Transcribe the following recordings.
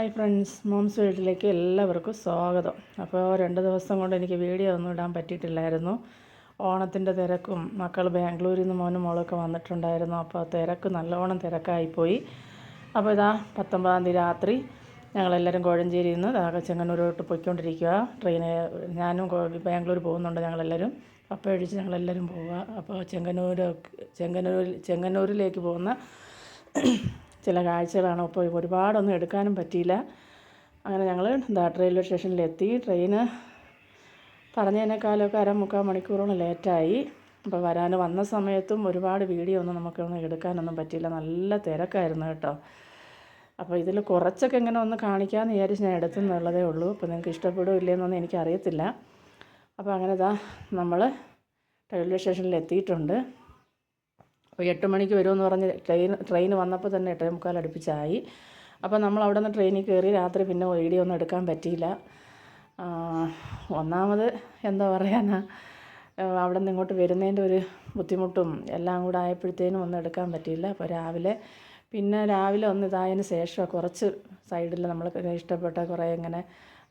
Hi friends moms വീട്ടിലേക്ക് എല്ലാവർക്കും സ്വാഗതം. അപ്പോൾ രണ്ട് ദിവസം കൊണ്ട് എനിക്ക് വീഡിയോ ഒന്നും ഇടാൻ പറ്റിയിട്ടില്ലായിരുന്നു. ഓണത്തിന്റെ തിരക്കും മക്കൾ ബാംഗ്ലൂരിൽ നിന്ന് മോനും മോളൊക്കെ വന്നിട്ടുണ്ടായിരുന്നു. അപ്പോൾ തിരക്ക് നല്ലോണം തിരക്കായിപ്പോയി അപ്പോൾ ഇതാ പത്തൊമ്പതാം തീയതി രാത്രി ഞങ്ങളെല്ലാവരും കോഴഞ്ചേരിയിൽ നിന്ന് ചെങ്ങന്നൂരോട്ട് പോയിക്കൊണ്ടിരിക്കുക. ട്രെയിന് ഞാനും ബാംഗ്ലൂർ പോകുന്നുണ്ട് ഞങ്ങളെല്ലാവരും. അപ്പോൾ ഒഴിച്ച് ഞങ്ങളെല്ലാവരും പോവുക. അപ്പോൾ ചെങ്ങന്നൂർ ചെങ്ങന്നൂരിൽ ചെങ്ങന്നൂരിലേക്ക് പോകുന്ന ചില കാഴ്ചകളാണ് അപ്പോൾ ഒരുപാടൊന്നും എടുക്കാനും പറ്റിയില്ല. അങ്ങനെ ഞങ്ങൾ എന്താ റെയിൽവേ സ്റ്റേഷനിലെത്തി. ട്രെയിന് പറഞ്ഞതിനേക്കാളൊക്കെ അരമുക്കാൽ മണിക്കൂറോളം ലേറ്റായി. അപ്പോൾ വരാൻ വന്ന സമയത്തും ഒരുപാട് വീഡിയോ ഒന്നും നമുക്കൊന്നും എടുക്കാനൊന്നും പറ്റിയില്ല. നല്ല തിരക്കായിരുന്നു കേട്ടോ. അപ്പോൾ ഇതിൽ കുറച്ചൊക്കെ ഇങ്ങനെ ഒന്ന് കാണിക്കാമെന്ന് വിചാരിച്ച് ഞാൻ എടുത്തെന്നുള്ളതേ ഉള്ളൂ. അപ്പോൾ നിങ്ങൾക്ക് ഇഷ്ടപ്പെടുമോ ഇല്ലയെന്നൊന്നും എനിക്കറിയത്തില്ല. അപ്പോൾ അങ്ങനെ ഇതാ നമ്മൾ റെയിൽവേ സ്റ്റേഷനിൽ എത്തിയിട്ടുണ്ട് അപ്പോൾ എട്ട് മണിക്ക് വരുമെന്ന് പറഞ്ഞ് ട്രെയിൻ ട്രെയിൻ വന്നപ്പോൾ തന്നെ എട്ടേ മുക്കാൽ അടുപ്പിച്ചായി. അപ്പോൾ നമ്മൾ അവിടെ നിന്ന് ട്രെയിനിൽ കയറി രാത്രി പിന്നെ വീഡിയോ ഒന്നും എടുക്കാൻ പറ്റിയില്ല. ഒന്നാമത് എന്താ പറയാനാ അവിടെ നിന്ന് ഇങ്ങോട്ട് വരുന്നതിന്റെ ഒരു ബുദ്ധിമുട്ടും എല്ലാം കൂടെ ആയപ്പോഴത്തേനും ഒന്നും എടുക്കാൻ പറ്റിയില്ല. അപ്പോൾ രാവിലെ പിന്നെ രാവിലെ ഒന്ന് ഇതായതിന് ശേഷം കുറച്ച് സൈഡിൽ നമ്മൾ ഇഷ്ടപ്പെട്ട കുറേ ഇങ്ങനെ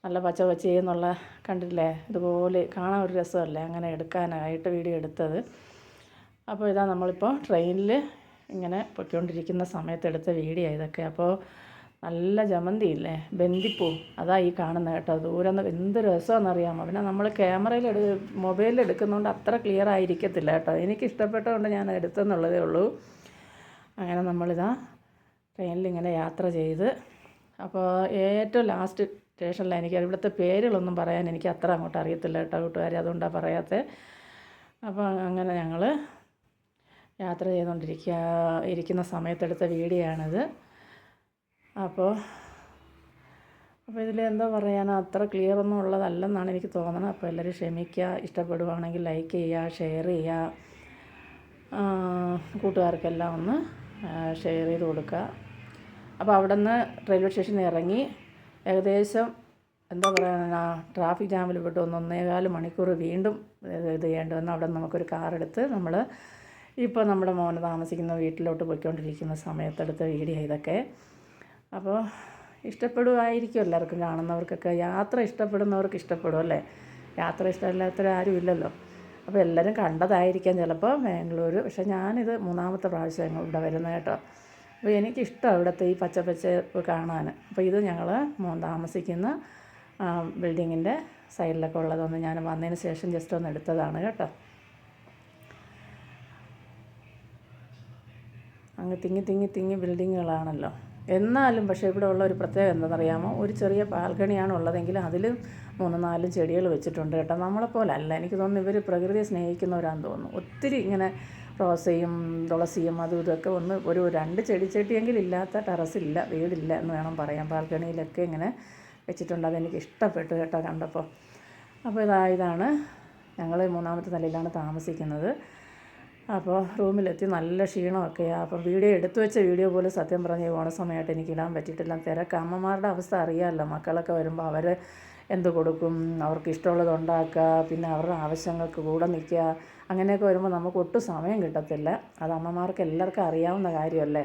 നല്ല പച്ച പച്ച എന്നുള്ള കണ്ടില്ലേ ഇതുപോലെ കാണാൻ ഒരു രസമല്ലേ? അങ്ങനെ എടുക്കാനായിട്ട് വീഡിയോ എടുത്തത്. അപ്പോൾ ഇതാ നമ്മളിപ്പോൾ ട്രെയിനിൽ ഇങ്ങനെ പൊയ്ക്കൊണ്ടിരിക്കുന്ന സമയത്ത് എടുത്ത വീഡിയോ ഇതൊക്കെ. അപ്പോൾ നല്ല ജമന്തി ഇല്ലേ ബന്ദിപ്പൂ. അതാ ഈ കാണുന്നത് കേട്ടോ. ദൂരം എന്ത് രസമാണെന്നറിയാമോ? പിന്നെ നമ്മൾ ക്യാമറയിൽ എടു മൊബൈലിൽ എടുക്കുന്നതുകൊണ്ട് അത്ര ക്ലിയർ ആയിരിക്കത്തില്ല കേട്ടോ. എനിക്ക് ഇഷ്ടപ്പെട്ടതുകൊണ്ട് ഞാൻ എടുത്തെന്നുള്ളതേ ഉള്ളൂ. അങ്ങനെ നമ്മളിതാ ട്രെയിനിൽ ഇങ്ങനെ യാത്ര ചെയ്ത്. അപ്പോൾ ഏറ്റവും ലാസ്റ്റ് സ്റ്റേഷനിൽ എനിക്ക് ഇവിടുത്തെ പേരുകളൊന്നും പറയാൻ എനിക്ക് അത്ര അങ്ങോട്ട് അറിയത്തില്ല കേട്ടോ കൂട്ടുകാരെ. അതുകൊണ്ടാണ് പറയാത്തത് അപ്പോൾ അങ്ങനെ ഞങ്ങൾ യാത്ര ചെയ്തുകൊണ്ടിരിക്കുക ഇരിക്കുന്ന സമയത്തെടുത്ത വീഡിയോ ആണിത് അപ്പോൾ അപ്പോൾ ഇതിൽ എന്താ പറയാനോ അത്ര ക്ലിയർ ഒന്നും ഉള്ളതല്ലെന്നാണ് എനിക്ക് തോന്നുന്നത് അപ്പോൾ എല്ലാവരും ക്ഷമിക്കുക ഇഷ്ടപ്പെടുവാണെങ്കിൽ ലൈക്ക് ചെയ്യുക ഷെയർ ചെയ്യുക. കൂട്ടുകാർക്കെല്ലാം ഒന്ന് ഷെയർ ചെയ്ത് കൊടുക്കുക. അപ്പോൾ അവിടെ നിന്ന് റെയിൽവേ സ്റ്റേഷനിൽ ഇറങ്ങി ഏകദേശം എന്താ പറയുക ട്രാഫിക് ജാമിൽ പെട്ട് ഒന്ന് ഒന്നേകാൽ മണിക്കൂർ വീണ്ടും ഇത് ചെയ്യേണ്ടി വന്നു. അവിടെ നമുക്കൊരു കാർ എടുത്ത് നമ്മൾ ഇപ്പോൾ നമ്മുടെ മോന് താമസിക്കുന്ന വീട്ടിലോട്ട് പോയിക്കൊണ്ടിരിക്കുന്ന സമയത്തെടുത്ത വീഡിയോ ഇതൊക്കെ. അപ്പോൾ ഇഷ്ടപ്പെടുമായിരിക്കും എല്ലാവർക്കും കാണുന്നവർക്കൊക്കെ. യാത്ര ഇഷ്ടപ്പെടുന്നവർക്ക് ഇഷ്ടപ്പെടും അല്ലേ? യാത്ര ഇഷ്ടമില്ലാത്തവരാരും ഇല്ലല്ലോ. അപ്പോൾ എല്ലാവരും കണ്ടതായിരിക്കാം ചിലപ്പോൾ ബാംഗ്ലൂർ പക്ഷേ ഞാനിത് മൂന്നാമത്തെ പ്രാവശ്യം ഇവിടെ വരുന്നത് കേട്ടോ. അപ്പോൾ എനിക്കിഷ്ടം ഇവിടുത്തെ ഈ പച്ച പച്ച കാണാൻ. അപ്പോൾ ഇത് ഞങ്ങൾ മോൻ താമസിക്കുന്ന ബിൽഡിങ്ങിന്റെ സൈഡിലൊക്കെ ഉള്ളതൊന്ന് ഞാൻ വന്നതിന് ശേഷം ജസ്റ്റ് ഒന്ന് എടുത്തതാണ് കേട്ടോ. അങ്ങ് തിങ്ങി തിങ്ങി തിങ്ങി ബിൽഡിങ്ങുകളാണല്ലോ. എന്നാലും പക്ഷേ ഇവിടെ ഉള്ള ഒരു പ്രത്യേകത എന്താണെന്നറിയാമോ? ഒരു ചെറിയ ബാൽക്കണിയാണ് ഉള്ളതെങ്കിൽ അതിൽ മൂന്ന് നാല് ചെടികൾ വെച്ചിട്ടുണ്ട് കേട്ടോ. നമ്മളെപ്പോലെ അല്ല എനിക്ക് തോന്നുന്നു ഇവർ പ്രകൃതിയെ സ്നേഹിക്കുന്നവരാണെന്ന് തോന്നുന്നു. ഒത്തിരി ഇങ്ങനെ റോസയും തുളസിയും അതും ഇതൊക്കെ ഒന്ന് ഒരു രണ്ട് ചെടിച്ചട്ടിയെങ്കിലും ഇല്ലാത്ത ടെറസില്ല വീടില്ല എന്ന് വേണം പറയാം ബാൽക്കണിയിലൊക്കെ ഇങ്ങനെ വെച്ചിട്ടുണ്ട്. അതെനിക്ക് ഇഷ്ടപ്പെട്ടു കേട്ടോ കണ്ടപ്പോൾ. അപ്പോൾ ഇതാ ഇതാണ് ഞങ്ങൾ മൂന്നാമത്തെ നിലയിലാണ് താമസിക്കുന്നത്. അപ്പോൾ റൂമിലെത്തി നല്ല ക്ഷീണമൊക്കെയാണ് അപ്പം വീഡിയോ എടുത്തു വെച്ച വീഡിയോ പോലും സത്യം പറഞ്ഞ് ഈ ഓണസമയമായിട്ട് എനിക്ക് ഇടാൻ പറ്റിയിട്ടില്ല. തിരക്ക്. അമ്മമാരുടെ അവസ്ഥ അറിയാമല്ലോ. മക്കളൊക്കെ വരുമ്പോൾ അവർ എന്ത് കൊടുക്കും? അവർക്ക് ഇഷ്ടമുള്ളത് ഉണ്ടാക്കുക. പിന്നെ അവരുടെ ആവശ്യങ്ങൾക്ക് കൂടെ നിൽക്കുക. അങ്ങനെയൊക്കെ വരുമ്പോൾ നമുക്ക് ഒട്ടും സമയം കിട്ടത്തില്ല. അത് അമ്മമാർക്ക് എല്ലാവർക്കും അറിയാവുന്ന കാര്യമല്ലേ?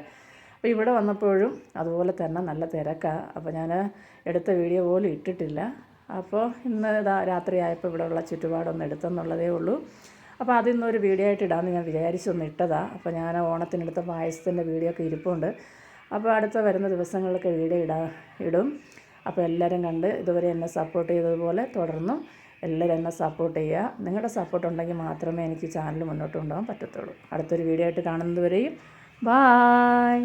അപ്പോൾ ഇവിടെ വന്നപ്പോഴും അതുപോലെ തന്നെ നല്ല തിരക്കാണ് അപ്പോൾ ഞാൻ എടുത്ത വീഡിയോ പോലും ഇട്ടിട്ടില്ല. അപ്പോൾ ഇന്ന് രാത്രിയായപ്പോൾ ഇവിടെയുള്ള ചുറ്റുപാടൊന്ന് എടുത്തെന്നുള്ളതേ ഉള്ളൂ. അപ്പോൾ അതിന്നൊരു വീഡിയോ ആയിട്ട് ഇടാമെന്ന് ഞാൻ വിചാരിച്ചൊന്ന് ഇട്ടതാണ് അപ്പോൾ ഞാൻ ഓണത്തിനെടുത്ത പായസത്തിന്റെ വീഡിയോ ഒക്കെ ഇരിപ്പുണ്ട്. അപ്പോൾ അടുത്ത വരുന്ന ദിവസങ്ങളിലൊക്കെ വീഡിയോ ഇടാ ഇടും. അപ്പോൾ എല്ലാവരും കണ്ട് ഇതുവരെ എന്നെ സപ്പോർട്ട് ചെയ്തതുപോലെ തുടർന്നും എല്ലാവരും എന്നെ സപ്പോർട്ട് ചെയ്യുക. നിങ്ങളുടെ സപ്പോർട്ട് ഉണ്ടെങ്കിൽ മാത്രമേ എനിക്ക് ചാനൽ മുന്നോട്ട് കൊണ്ടുപോകാൻ പറ്റത്തുള്ളൂ. അടുത്തൊരു വീഡിയോ ആയിട്ട് കാണുന്നതുവരെയും ബായ്